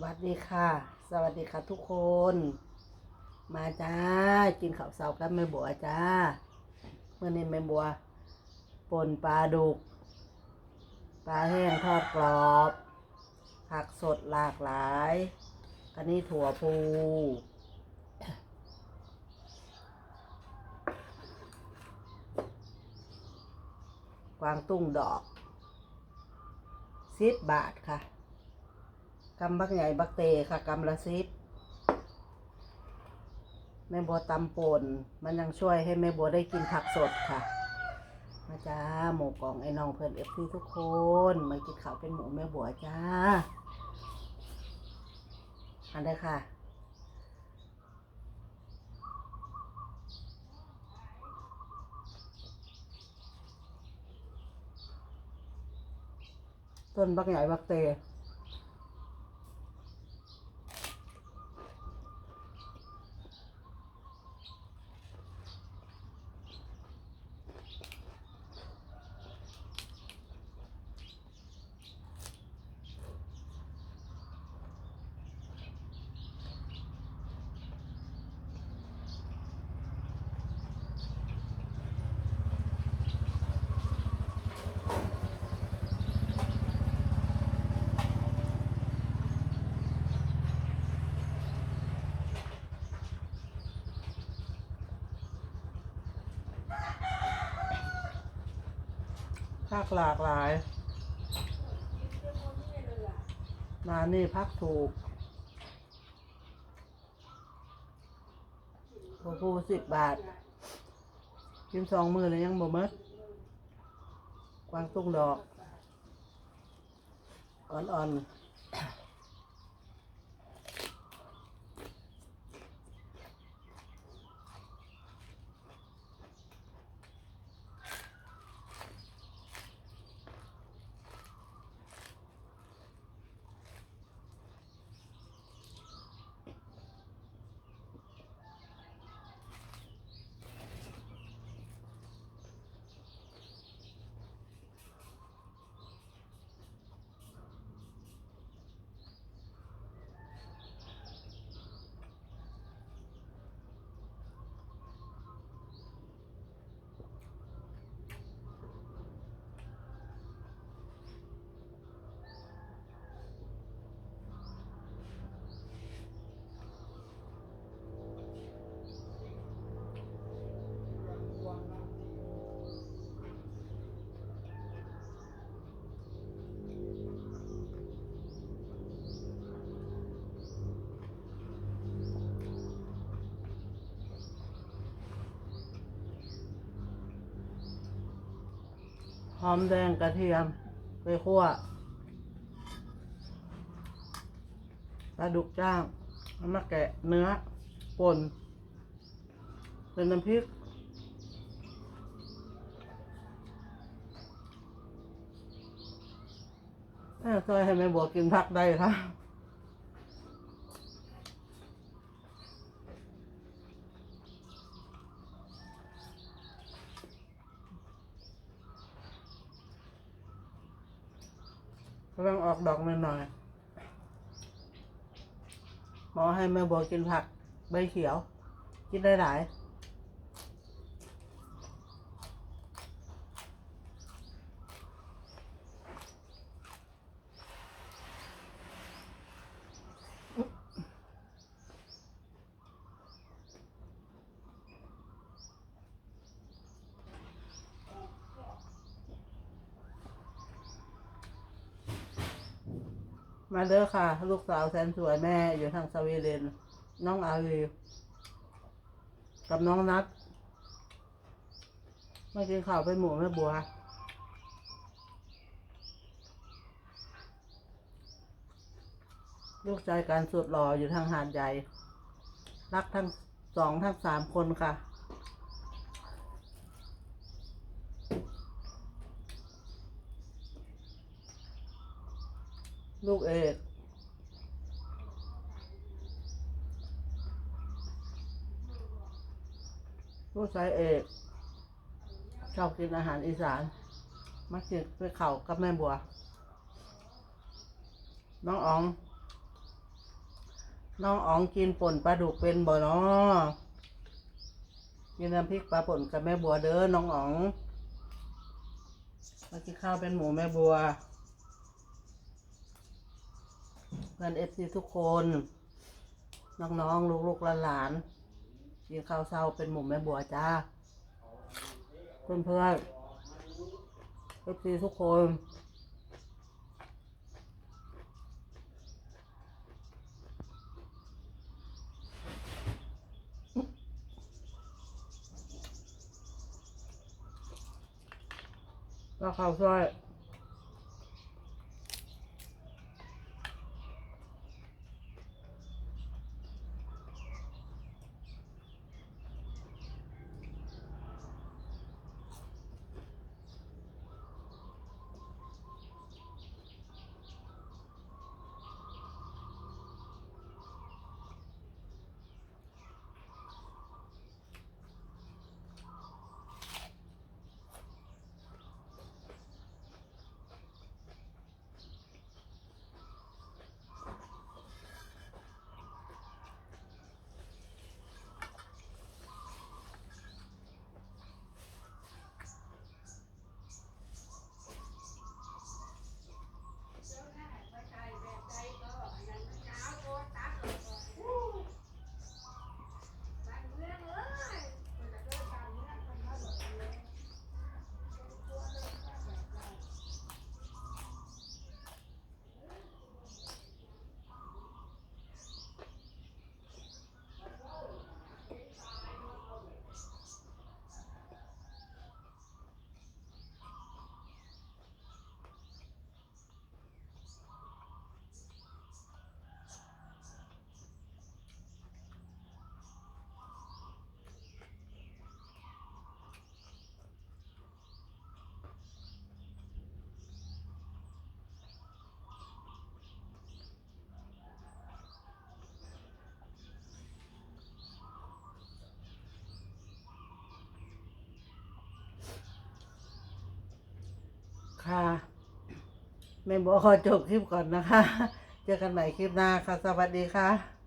วัสดีค่ะ สวัสดีค่ะทุกคน มาจ้า กินข้าวเสากันแม่บัวจ้าเมื่อนี้แม่บัวป่นปลาดุก ปลาแห้งทอดกรอบ ผักสดหลากหลาย อันนี้ถั่วพูกวางตุ้งดอกสิบบาทค่ะ กำบักใหญ่บักเตค่ะกำละสิบแม่บัวตำป่นมันยังช่วยให้แม่บัวได้กินผักสดค่ะ มาจ้าหมูกองไอ้น้องเพื่อนเอฟซีทุกคนมากินข้าวเป็นหมูแม่บัวจ้าอันได้ค่ะต้นบักใหญ่บักเต ภากหลากหลาย มานี่พักถูกโอ้โหสิบบาท กินสองมือเลยยังบ่หมดกวางตุ้งดอก อ่อนๆ หอมแดงกระเทียมไปคั่วปลาดุกจ้างเอามาแกะเนื้อป่นเป็นน้ำพริกแม่ช่วยให้แม่บัวกินผักได้ค่ะำลังออกดอกหน่อยๆหมอให้แม่บัวกินผักใบเขียว กินได้หลาย มาเด้อค่ะ ลูกสาวแสนสวยแม่อยู่ทางสวีเดนน้องอาลีกับน้องนัดมากินข้าวเป็นหมูแม่บัวลูกชายการสุดหล่ออยู่ทางหาดใหญ่ รักทั้งสองทั้งสามคนค่ะ ลูกเอกลูกชายเอกชอบกินอาหารอีสาน มักกินไปเข่ากับแม่บัว น้องอ๋อง น้องอ๋องกินป่นปลาดุกเป็นบ่เนาะกินน้ำพริกปลาป่นกับแม่บัวเด้อน้องอ๋องมากินข้าวเป็นหมูแม่บัว เพื่อนเอฟซีทุกคน น้องๆลูกๆหลานๆกินข้าวเช้าเป็นหมูแม่บัวจ้า เพื่อนเพื่อนเอฟซีทุกคนก็ข้าวซอย ค่ะแม่บัวขอจบคลิปก่อนนะคะ เจอกันใหม่คลิปหน้าค่ะ สวัสดีค่ะ